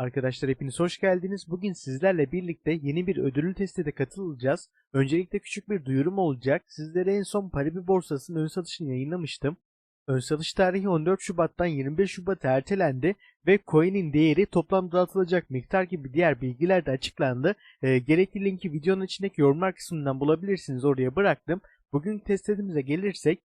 Arkadaşlar hepiniz hoş geldiniz. Bugün sizlerle birlikte yeni bir ödüllü teste de katılacağız. Öncelikle küçük bir duyurum olacak. Sizlere en son Paribi borsasının ön satışını yayınlamıştım. Ön satış tarihi 14 Şubat'tan 25 Şubat'a ertelendi ve coin'in değeri toplam dağıtılacak miktar gibi diğer bilgiler de açıklandı. E, gerekli linki videonun içindeki yorumlar kısmından bulabilirsiniz oraya bıraktım. Bugünkü testimize gelirsek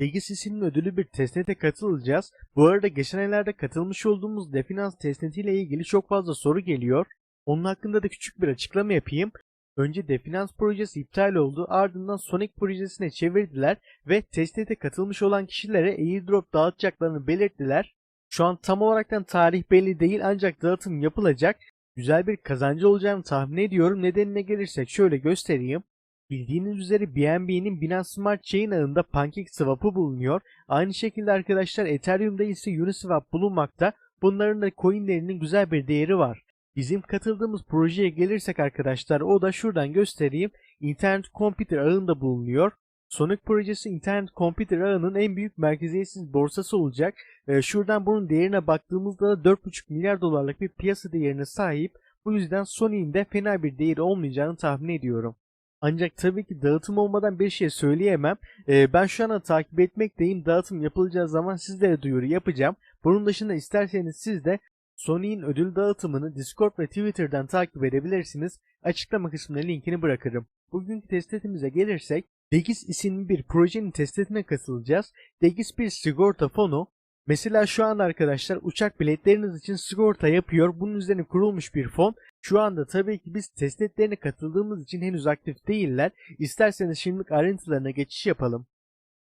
Legacy'sinin ödülü bir testnete katılacağız. Bu arada geçen aylarda katılmış olduğumuz Definans testnetiyle ilgili çok fazla soru geliyor. Onun hakkında da küçük bir açıklama yapayım. Önce Definans projesi iptal oldu ardından Sonic projesine çevirdiler ve testnete katılmış olan kişilere airdrop dağıtacaklarını belirttiler. Şu an tam olaraktan tarih belli değil ancak dağıtım yapılacak. Güzel bir kazancı olacağını tahmin ediyorum. Nedenine gelirsek şöyle göstereyim. Bildiğiniz üzere BNB'nin Binance Smart Chain ağında PancakeSwap'ı bulunuyor. Aynı şekilde arkadaşlar Ethereum'da ise Uniswap bulunmakta. Bunların da coinlerinin güzel bir değeri var. Bizim katıldığımız projeye gelirsek arkadaşlar o da şuradan göstereyim. Internet Computer ağında bulunuyor. Sonic projesi internet computer ağının en büyük merkeziyetsiz borsası olacak. Ee, şuradan bunun değerine baktığımızda da 4,5 milyar dolarlık bir piyasa değerine sahip. Bu yüzden Sony'in de fena bir değeri olmayacağını tahmin ediyorum. Ancak tabii ki dağıtım olmadan bir şey söyleyemem. Ee, ben şu anda takip etmekteyim. Dağıtım yapılacağı zaman sizlere duyuru yapacağım. Bunun dışında isterseniz siz de Sony'in ödül dağıtımını Discord ve Twitter'dan takip edebilirsiniz. Açıklama kısmına linkini bırakırım. Bugünkü testletimize gelirsek Degis isimli bir projenin testletine katılacağız. Degis bir sigorta fonu. Mesela şu an arkadaşlar uçak biletleriniz için sigorta yapıyor. Bunun üzerine kurulmuş bir fon. Şu anda tabii ki biz testnetlerine katıldığımız için henüz aktif değiller. İsterseniz şimdilik ayrıntılarına geçiş yapalım.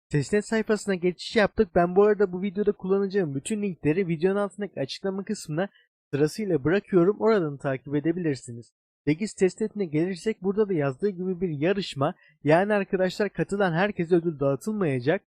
Testnet sayfasına geçiş yaptık. Ben bu arada bu videoda kullanacağım bütün linkleri videonun altındaki açıklama kısmına sırasıyla bırakıyorum. Oradan takip edebilirsiniz. Degis testnetine gelirsek burada da yazdığı gibi bir yarışma. Yani arkadaşlar katılan herkese ödül dağıtılmayacak.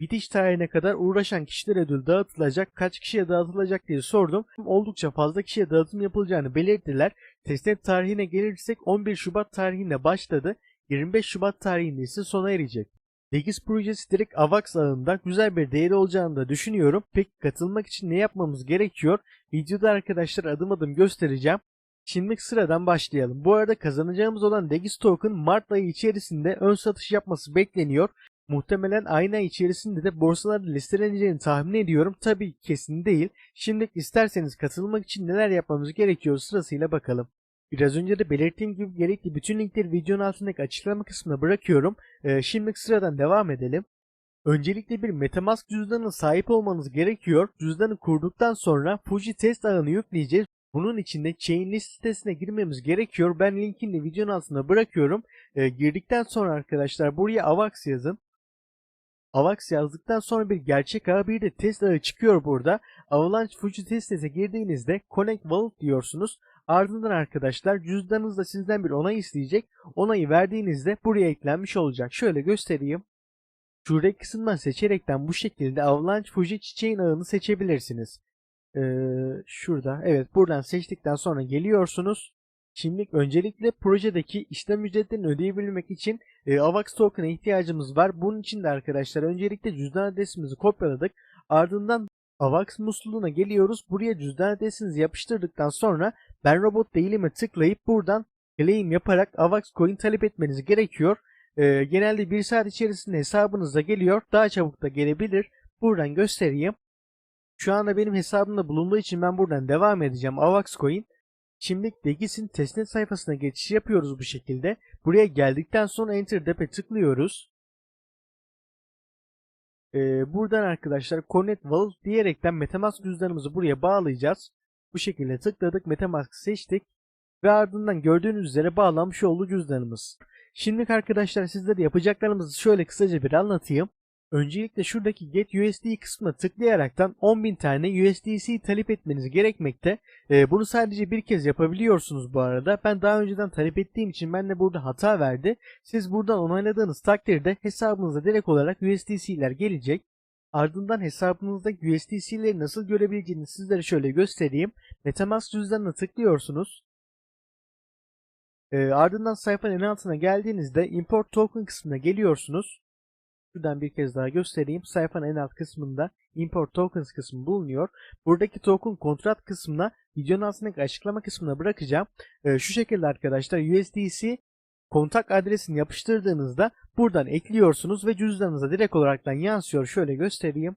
Bitiş tarihine kadar uğraşan kişilere ödül dağıtılacak. Kaç kişiye dağıtılacak diye sordum. Oldukça fazla kişiye dağıtım yapılacağını belirttiler. Testnet tarihine gelirsek 11 Şubat tarihinde başladı. 25 Şubat tarihinde ise sona erecek. Degis projesi direkt AVAX ağında güzel bir değeri olacağını da düşünüyorum. Peki katılmak için ne yapmamız gerekiyor? Videoda arkadaşlar adım adım göstereceğim. Şimdilik sıradan başlayalım. Bu arada kazanacağımız olan Degis Token Mart ayı içerisinde ön satış yapması bekleniyor. Muhtemelen aynı ay içerisinde de borsalarda listeleneceğini tahmin ediyorum. Tabii kesin değil. Şimdi isterseniz katılmak için neler yapmamız gerekiyor sırasıyla bakalım. Biraz önce de belirttiğim gibi gerekli bütün linkleri videonun altındaki açıklama kısmına bırakıyorum. Ee, şimdilik sıradan devam edelim. Öncelikle bir Metamask cüzdanına sahip olmanız gerekiyor. Cüzdanı kurduktan sonra Fuji test ağını yükleyeceğiz. Bunun için de Chainlist sitesine girmemiz gerekiyor. Ben linkini de videonun altına bırakıyorum. Ee, girdikten sonra arkadaşlar buraya AVAX yazın. AVAX yazdıktan sonra bir gerçek ağ bir de test ağı çıkıyor burada. Avalanche Fuji testese girdiğinizde Connect Wallet diyorsunuz. Ardından arkadaşlar cüzdanınızda sizden bir onay isteyecek. Onayı verdiğinizde buraya eklenmiş olacak. Şöyle göstereyim. Şuradaki kısımdan seçerekten bu şekilde Avalanche Fuji çiçeğin ağını seçebilirsiniz. Ee, şurada evet buradan seçtikten sonra geliyorsunuz. Şimdi öncelikle projedeki işlem ücretlerini ödeyebilmek için e, AVAX token'a ihtiyacımız var. Bunun için de arkadaşlar öncelikle cüzdan adresimizi kopyaladık. Ardından AVAX musluğuna geliyoruz. Buraya cüzdan adresinizi yapıştırdıktan sonra ben robot değilime tıklayıp buradan claim yaparak AVAX coin talep etmeniz gerekiyor. E, genelde bir saat içerisinde hesabınıza geliyor. Daha çabuk da gelebilir. Buradan göstereyim. Şu anda benim hesabımda bulunduğu için ben buradan devam edeceğim. AVAX coin. Şimdi Degis'in testnet sayfasına geçiş yapıyoruz bu şekilde. Buraya geldikten sonra Enter Dep'e tıklıyoruz. Ee, buradan arkadaşlar Connect Wallet diyerekten Metamask cüzdanımızı buraya bağlayacağız. Bu şekilde tıkladık, Metamask seçtik ve ardından gördüğünüz üzere bağlanmış oldu cüzdanımız. Şimdi arkadaşlar sizlere yapacaklarımızı şöyle kısaca bir anlatayım. Öncelikle şuradaki Get USD kısmına tıklayaraktan 10.000 tane USDC talep etmeniz gerekmekte. Ee, bunu sadece bir kez yapabiliyorsunuz bu arada. Ben daha önceden talep ettiğim için ben de burada hata verdi. Siz buradan onayladığınız takdirde hesabınıza direkt olarak USDC'ler gelecek. Ardından hesabınızda USDC'leri nasıl görebileceğini sizlere şöyle göstereyim. Metamask cüzdanına tıklıyorsunuz. Ee, ardından sayfanın en altına geldiğinizde Import Token kısmına geliyorsunuz. Şuradan bir kez daha göstereyim. Sayfanın en alt kısmında Import Tokens kısmı bulunuyor. Buradaki token kontrat kısmına videonun altındaki açıklama kısmına bırakacağım. Ee, şu şekilde arkadaşlar USDC kontak adresini yapıştırdığınızda buradan ekliyorsunuz ve cüzdanınıza direkt olaraktan yansıyor. Şöyle göstereyim.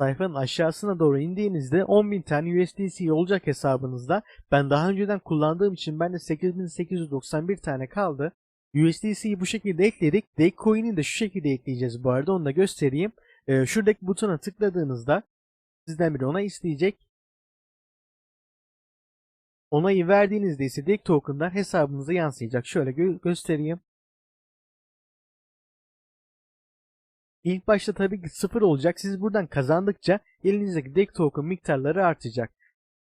Sayfanın aşağısına doğru indiğinizde 10.000 tane USDC olacak hesabınızda. Ben daha önceden kullandığım için bende 8891 tane kaldı. USDC'yi bu şekilde ekledik. Decoin'i de şu şekilde ekleyeceğiz bu arada. Onu da göstereyim. Ee, şuradaki butona tıkladığınızda sizden bir onay isteyecek. Onayı verdiğinizde ise DEC token'lar hesabınıza yansıyacak. Şöyle gö göstereyim. İlk başta tabii ki sıfır olacak. Siz buradan kazandıkça elinizdeki DEC token miktarları artacak.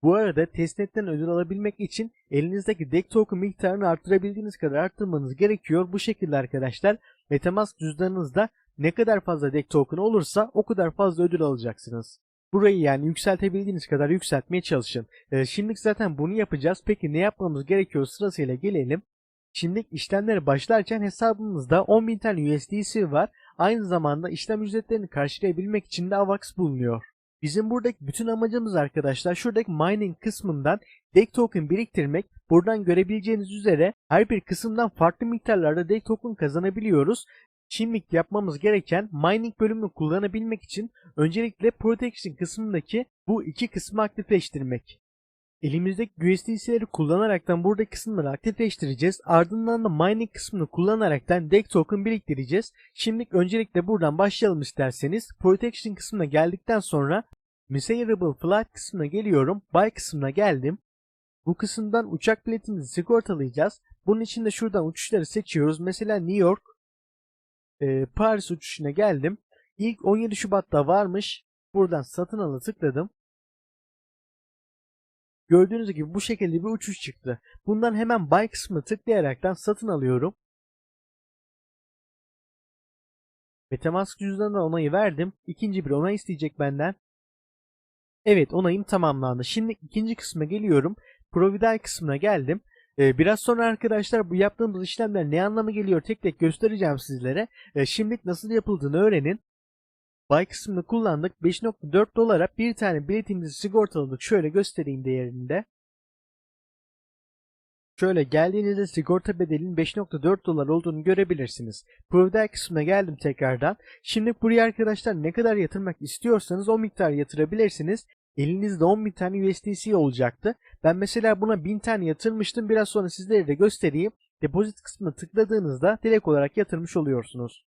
Bu arada testnetten ödül alabilmek için elinizdeki DEC token miktarını arttırabildiğiniz kadar arttırmanız gerekiyor. Bu şekilde arkadaşlar Metamask cüzdanınızda ne kadar fazla DEC token olursa o kadar fazla ödül alacaksınız. Burayı yani yükseltebildiğiniz kadar yükseltmeye çalışın. Ee, şimdilik zaten bunu yapacağız. Peki ne yapmamız gerekiyor sırasıyla gelelim. Şimdilik işlemlere başlarken hesabımızda 10.000 tane USDC var. Aynı zamanda işlem ücretlerini karşılayabilmek için de AVAX bulunuyor. Bizim buradaki bütün amacımız arkadaşlar şuradaki mining kısmından DEC token biriktirmek. Buradan görebileceğiniz üzere her bir kısımdan farklı miktarlarda DEC token kazanabiliyoruz. Şimdilik yapmamız gereken mining bölümünü kullanabilmek için öncelikle protection kısmındaki bu iki kısmı aktifleştirmek. Elimizdeki USDC'leri kullanaraktan buradaki kısımları aktifleştireceğiz. Ardından da mining kısmını kullanaraktan DEC token biriktireceğiz. Şimdilik öncelikle buradan başlayalım isterseniz. Protection kısmına geldikten sonra Miserable Flight kısmına geliyorum. Buy kısmına geldim. Bu kısımdan uçak biletimizi sigortalayacağız. Bunun için de şuradan uçuşları seçiyoruz. Mesela New York, e, Paris uçuşuna geldim. İlk 17 Şubat'ta varmış. Buradan satın ala tıkladım. Gördüğünüz gibi bu şekilde bir uçuş çıktı. Bundan hemen buy kısmını tıklayaraktan satın alıyorum. Metamask cüzdanına onayı verdim. İkinci bir onay isteyecek benden. Evet onayım tamamlandı. Şimdi ikinci kısma geliyorum. Provider kısmına geldim. Ee, biraz sonra arkadaşlar bu yaptığımız işlemler ne anlama geliyor tek tek göstereceğim sizlere. Ee, şimdilik nasıl yapıldığını öğrenin. Buy kısmını kullandık. 5.4 dolara bir tane biletimizi sigortaladık. Şöyle göstereyim değerinde. Şöyle geldiğinizde sigorta bedelinin 5.4 dolar olduğunu görebilirsiniz. Provider kısmına geldim tekrardan. Şimdi buraya arkadaşlar ne kadar yatırmak istiyorsanız o miktar yatırabilirsiniz. Elinizde 10.000 tane USDC olacaktı. Ben mesela buna 1000 tane yatırmıştım. Biraz sonra sizlere de göstereyim. Depozit kısmına tıkladığınızda direkt olarak yatırmış oluyorsunuz.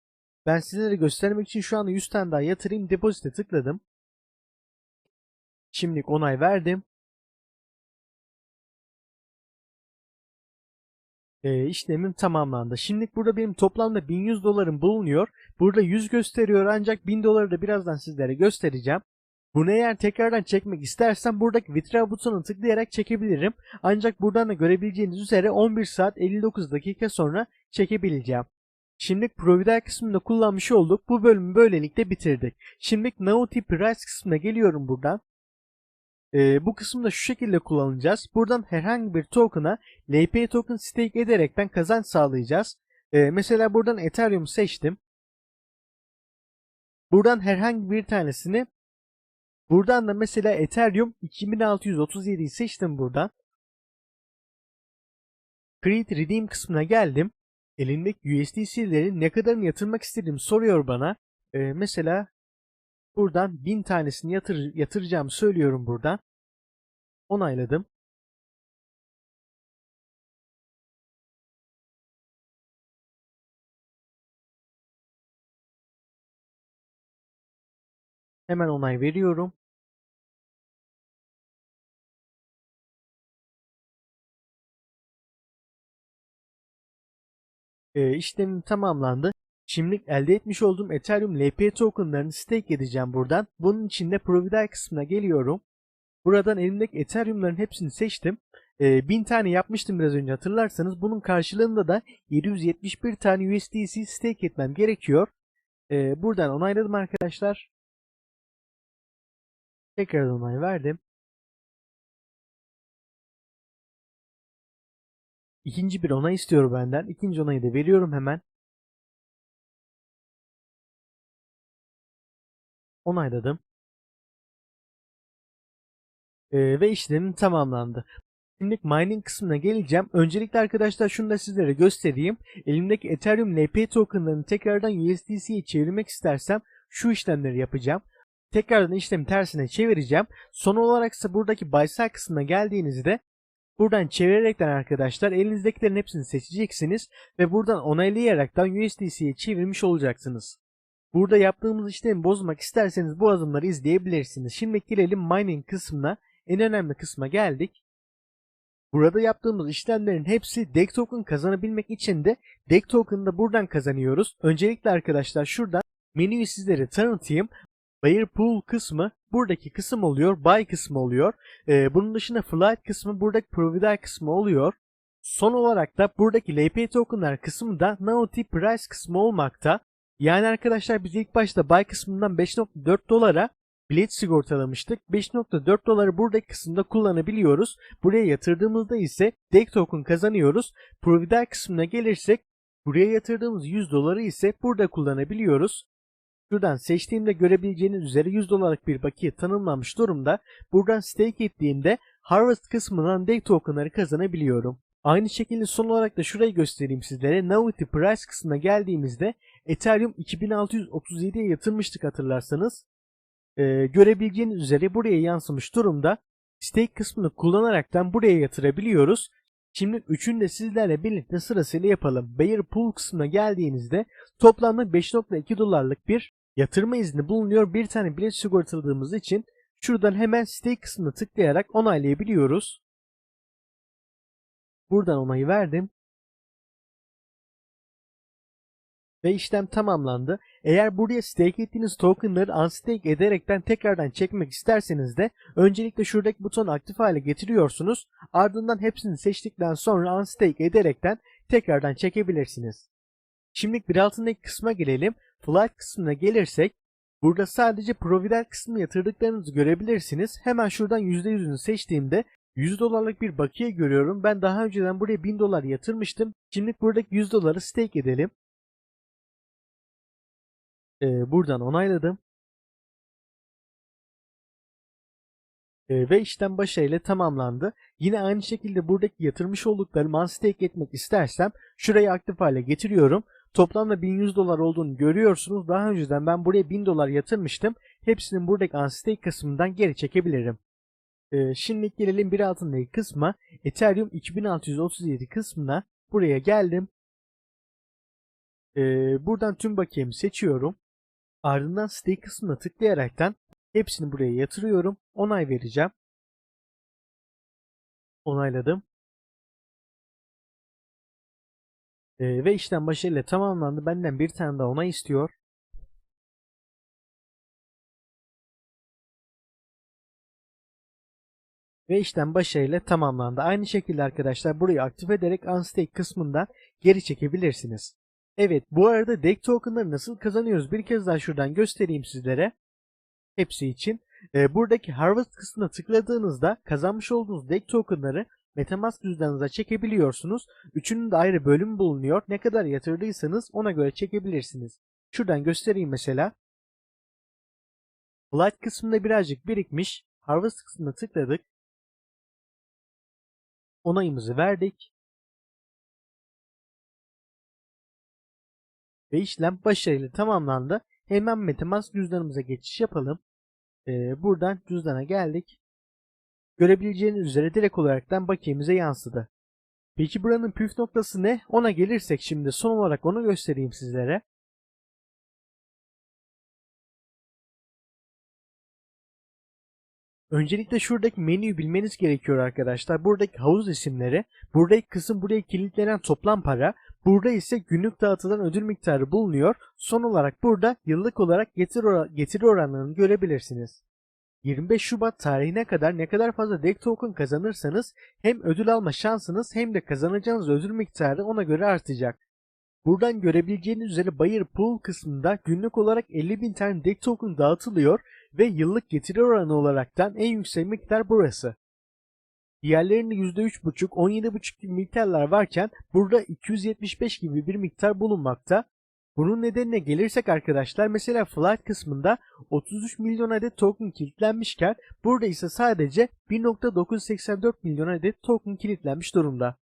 Ben sizlere göstermek için şu anda 100 tane daha yatırayım. Depozite tıkladım. Şimdilik onay verdim. e, işlemim tamamlandı. Şimdilik burada benim toplamda 1100 dolarım bulunuyor. Burada 100 gösteriyor ancak 1000 doları da birazdan sizlere göstereceğim. Bunu eğer tekrardan çekmek istersem buradaki withdraw butonuna tıklayarak çekebilirim. Ancak buradan da görebileceğiniz üzere 11 saat 59 dakika sonra çekebileceğim. Şimdilik Provider kısmında kullanmış olduk. Bu bölümü böylelikle bitirdik. Şimdilik Naughty Price kısmına geliyorum buradan. Ee, bu kısımda şu şekilde kullanacağız. Buradan herhangi bir token'a LP token stake ederekten kazanç sağlayacağız. Ee, mesela buradan Ethereum seçtim. Buradan herhangi bir tanesini buradan da mesela Ethereum 2637'yi seçtim buradan. Create Redeem kısmına geldim. Elindeki USDC'leri ne kadarını yatırmak istediğimi soruyor bana. Ee, mesela buradan 1000 tanesini yatır, yatıracağımı söylüyorum buradan. Onayladım. Hemen onay veriyorum. Ee, işlemim tamamlandı. Şimdilik elde etmiş olduğum Ethereum LP tokenlarını stake edeceğim buradan. Bunun için de Provider kısmına geliyorum. Buradan elimdeki Ethereum'ların hepsini seçtim. Ee, 1000 tane yapmıştım biraz önce hatırlarsanız. Bunun karşılığında da 771 tane USDC stake etmem gerekiyor. Ee, buradan onayladım arkadaşlar. Tekrar onay verdim. İkinci bir onay istiyor benden. İkinci onayı da veriyorum hemen. Onayladım. Ee, ve işlemim tamamlandı. Şimdi mining kısmına geleceğim. Öncelikle arkadaşlar şunu da sizlere göstereyim. Elimdeki Ethereum LP tokenlarını tekrardan USDC'ye çevirmek istersem şu işlemleri yapacağım. Tekrardan işlemi tersine çevireceğim. Son olarak ise buradaki buy sell kısmına geldiğinizde buradan çevirerekten arkadaşlar elinizdekilerin hepsini seçeceksiniz ve buradan onaylayaraktan USDC'ye çevirmiş olacaksınız. Burada yaptığımız işlemi bozmak isterseniz bu adımları izleyebilirsiniz. Şimdi gelelim mining kısmına. En önemli kısma geldik. Burada yaptığımız işlemlerin hepsi DEX token kazanabilmek için de DEX token'ı buradan kazanıyoruz. Öncelikle arkadaşlar şuradan menüyü sizlere tanıtayım. Buyer Pool kısmı buradaki kısım oluyor. Buy kısmı oluyor. Ee, bunun dışında Flight kısmı buradaki Provider kısmı oluyor. Son olarak da buradaki LP tokenlar kısmı da Naughty Price kısmı olmakta. Yani arkadaşlar biz ilk başta buy kısmından 5.4 dolara bilet sigortalamıştık. 5.4 doları buradaki kısımda kullanabiliyoruz. Buraya yatırdığımızda ise DEX token kazanıyoruz. Provider kısmına gelirsek buraya yatırdığımız 100 doları ise burada kullanabiliyoruz. Şuradan seçtiğimde görebileceğiniz üzere 100 dolarlık bir bakiye tanımlanmış durumda. Buradan stake ettiğimde Harvest kısmından DEX tokenları kazanabiliyorum. Aynı şekilde son olarak da şurayı göstereyim sizlere. Naughty Price kısmına geldiğimizde Ethereum 2637'ye yatırmıştık hatırlarsanız. Ee, görebileceğiniz üzere buraya yansımış durumda. Stake kısmını kullanaraktan buraya yatırabiliyoruz. Şimdi üçünü de sizlerle birlikte sırasıyla yapalım. Bear Pool kısmına geldiğinizde toplamda 5.2 dolarlık bir yatırma izni bulunuyor. Bir tane bilet sigortaladığımız için şuradan hemen stake kısmına tıklayarak onaylayabiliyoruz. Buradan onayı verdim. Ve işlem tamamlandı. Eğer buraya stake ettiğiniz tokenları unstake ederekten tekrardan çekmek isterseniz de öncelikle şuradaki butonu aktif hale getiriyorsunuz. Ardından hepsini seçtikten sonra unstake ederekten tekrardan çekebilirsiniz. Şimdilik bir altındaki kısma gelelim. Flight kısmına gelirsek burada sadece Provider kısmına yatırdıklarınızı görebilirsiniz. Hemen şuradan %100'ünü seçtiğimde 100 dolarlık bir bakiye görüyorum. Ben daha önceden buraya 1000 dolar yatırmıştım. Şimdilik buradaki 100 doları stake edelim. Ee, buradan onayladım. Ee, ve işlem başarıyla tamamlandı. Yine aynı şekilde buradaki yatırmış olduklarımı unstake etmek istersem şurayı aktif hale getiriyorum. Toplamda 1100 dolar olduğunu görüyorsunuz. Daha önceden ben buraya 1000 dolar yatırmıştım. Hepsinin buradaki unstake kısmından geri çekebilirim. Ee, şimdi gelelim bir altındaki kısma. Ethereum 2637 kısmına buraya geldim. Ee, buradan tüm bakiyemi seçiyorum. Ardından stake kısmına tıklayaraktan hepsini buraya yatırıyorum. Onay vereceğim. Onayladım. Ee, ve işlem başarıyla tamamlandı. Benden bir tane daha onay istiyor. Ve işlem başarıyla tamamlandı. Aynı şekilde arkadaşlar burayı aktif ederek unstake kısmından geri çekebilirsiniz. Evet bu arada DEX tokenları nasıl kazanıyoruz bir kez daha şuradan göstereyim sizlere. Hepsi için. Ee, buradaki Harvest kısmına tıkladığınızda kazanmış olduğunuz DEX tokenları Metamask cüzdanınıza çekebiliyorsunuz. Üçünün de ayrı bölüm bulunuyor. Ne kadar yatırdıysanız ona göre çekebilirsiniz. Şuradan göstereyim mesela. Flight kısmında birazcık birikmiş. Harvest kısmına tıkladık. Onayımızı verdik. Ve işlem başarıyla tamamlandı. Hemen Metamask cüzdanımıza geçiş yapalım. Ee, buradan cüzdana geldik. Görebileceğiniz üzere direkt olaraktan bakiyemize yansıdı. Peki buranın püf noktası ne? Ona gelirsek şimdi son olarak onu göstereyim sizlere. Öncelikle şuradaki menüyü bilmeniz gerekiyor arkadaşlar. Buradaki havuz isimleri, buradaki kısım buraya kilitlenen toplam para, burada ise günlük dağıtılan ödül miktarı bulunuyor. Son olarak burada yıllık olarak getiri, or getiri oranlarını görebilirsiniz. 25 Şubat tarihine kadar ne kadar fazla DEX token kazanırsanız hem ödül alma şansınız hem de kazanacağınız ödül miktarı ona göre artacak. Buradan görebileceğiniz üzere Buyer Pool kısmında günlük olarak 50.000 tane DEX token dağıtılıyor ve yıllık getiri oranı olaraktan en yüksek miktar burası. Diğerlerinde %3.5, 17.5 gibi miktarlar varken burada 275 gibi bir miktar bulunmakta. Bunun nedenine gelirsek arkadaşlar mesela flight kısmında 33 milyon adet token kilitlenmişken burada ise sadece 1.984 milyon adet token kilitlenmiş durumda.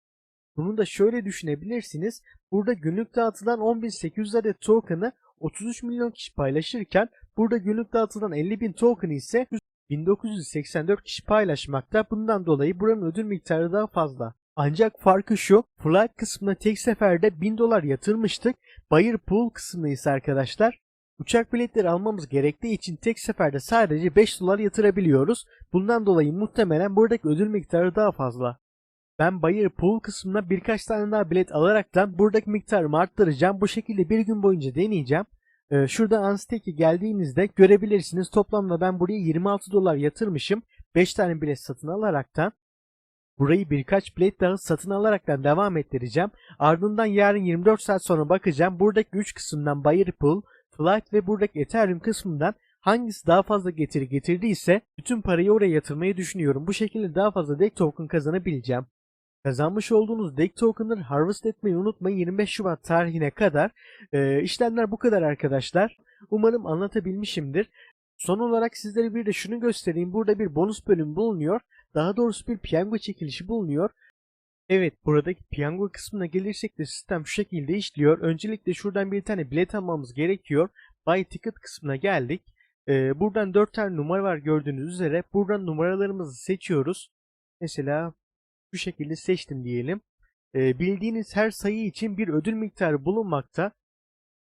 Bunu da şöyle düşünebilirsiniz. Burada günlük dağıtılan 10.800 adet token'ı 33 milyon kişi paylaşırken burada günlük dağıtılan 50.000 token ise 1984 kişi paylaşmakta. Bundan dolayı buranın ödül miktarı daha fazla. Ancak farkı şu, flight kısmına tek seferde 1000 dolar yatırmıştık. Buyer pool kısmında ise arkadaşlar uçak biletleri almamız gerektiği için tek seferde sadece 5 dolar yatırabiliyoruz. Bundan dolayı muhtemelen buradaki ödül miktarı daha fazla. Ben Buyer Pool kısmına birkaç tane daha bilet alaraktan buradaki miktarımı arttıracağım. Bu şekilde bir gün boyunca deneyeceğim. Ee, şurada Unstake'e geldiğinizde görebilirsiniz. Toplamda ben buraya 26 dolar yatırmışım. 5 tane bilet satın alaraktan. Burayı birkaç bilet daha satın alaraktan devam ettireceğim. Ardından yarın 24 saat sonra bakacağım. Buradaki 3 kısımdan Buyer Pool, Flight ve buradaki Ethereum kısmından hangisi daha fazla getiri getirdiyse bütün parayı oraya yatırmayı düşünüyorum. Bu şekilde daha fazla DEX token kazanabileceğim. Kazanmış olduğunuz DEX token'ları harvest etmeyi unutmayın 25 Şubat tarihine kadar. Ee, işlemler bu kadar arkadaşlar. Umarım anlatabilmişimdir. Son olarak sizlere bir de şunu göstereyim. Burada bir bonus bölüm bulunuyor. Daha doğrusu bir piyango çekilişi bulunuyor. Evet buradaki piyango kısmına gelirsek de sistem şu şekilde işliyor. Öncelikle şuradan bir tane bilet almamız gerekiyor. Buy ticket kısmına geldik. Ee, buradan 4 tane numara var gördüğünüz üzere. Buradan numaralarımızı seçiyoruz. Mesela şu şekilde seçtim diyelim. Ee, bildiğiniz her sayı için bir ödül miktarı bulunmakta.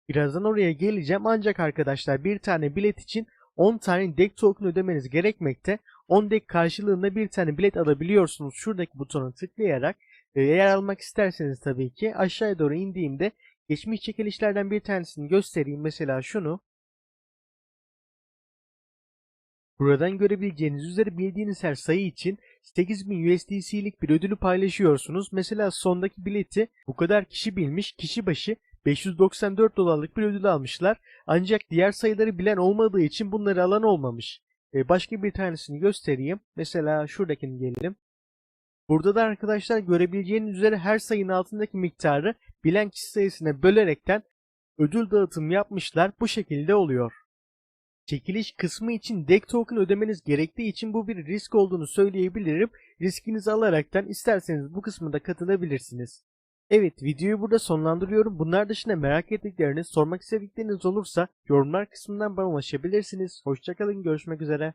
Birazdan oraya geleceğim ancak arkadaşlar bir tane bilet için 10 tane DEC token ödemeniz gerekmekte. 10 DEC karşılığında bir tane bilet alabiliyorsunuz şuradaki butona tıklayarak. Eğer almak isterseniz tabii ki aşağıya doğru indiğimde geçmiş çekilişlerden bir tanesini göstereyim. Mesela şunu. Buradan görebileceğiniz üzere bildiğiniz her sayı için 8000 USDC'lik bir ödülü paylaşıyorsunuz. Mesela sondaki bileti bu kadar kişi bilmiş, kişi başı 594 dolarlık bir ödül almışlar. Ancak diğer sayıları bilen olmadığı için bunları alan olmamış. Ee, başka bir tanesini göstereyim. Mesela şuradakini gelelim. Burada da arkadaşlar görebileceğiniz üzere her sayının altındaki miktarı bilen kişi sayısına bölerekten ödül dağıtım yapmışlar. Bu şekilde oluyor. Çekiliş kısmı için DEC token ödemeniz gerektiği için bu bir risk olduğunu söyleyebilirim. Riskinizi alaraktan isterseniz bu kısmında katılabilirsiniz. Evet videoyu burada sonlandırıyorum. Bunlar dışında merak ettikleriniz, sormak istedikleriniz olursa yorumlar kısmından bana ulaşabilirsiniz. Hoşçakalın, görüşmek üzere.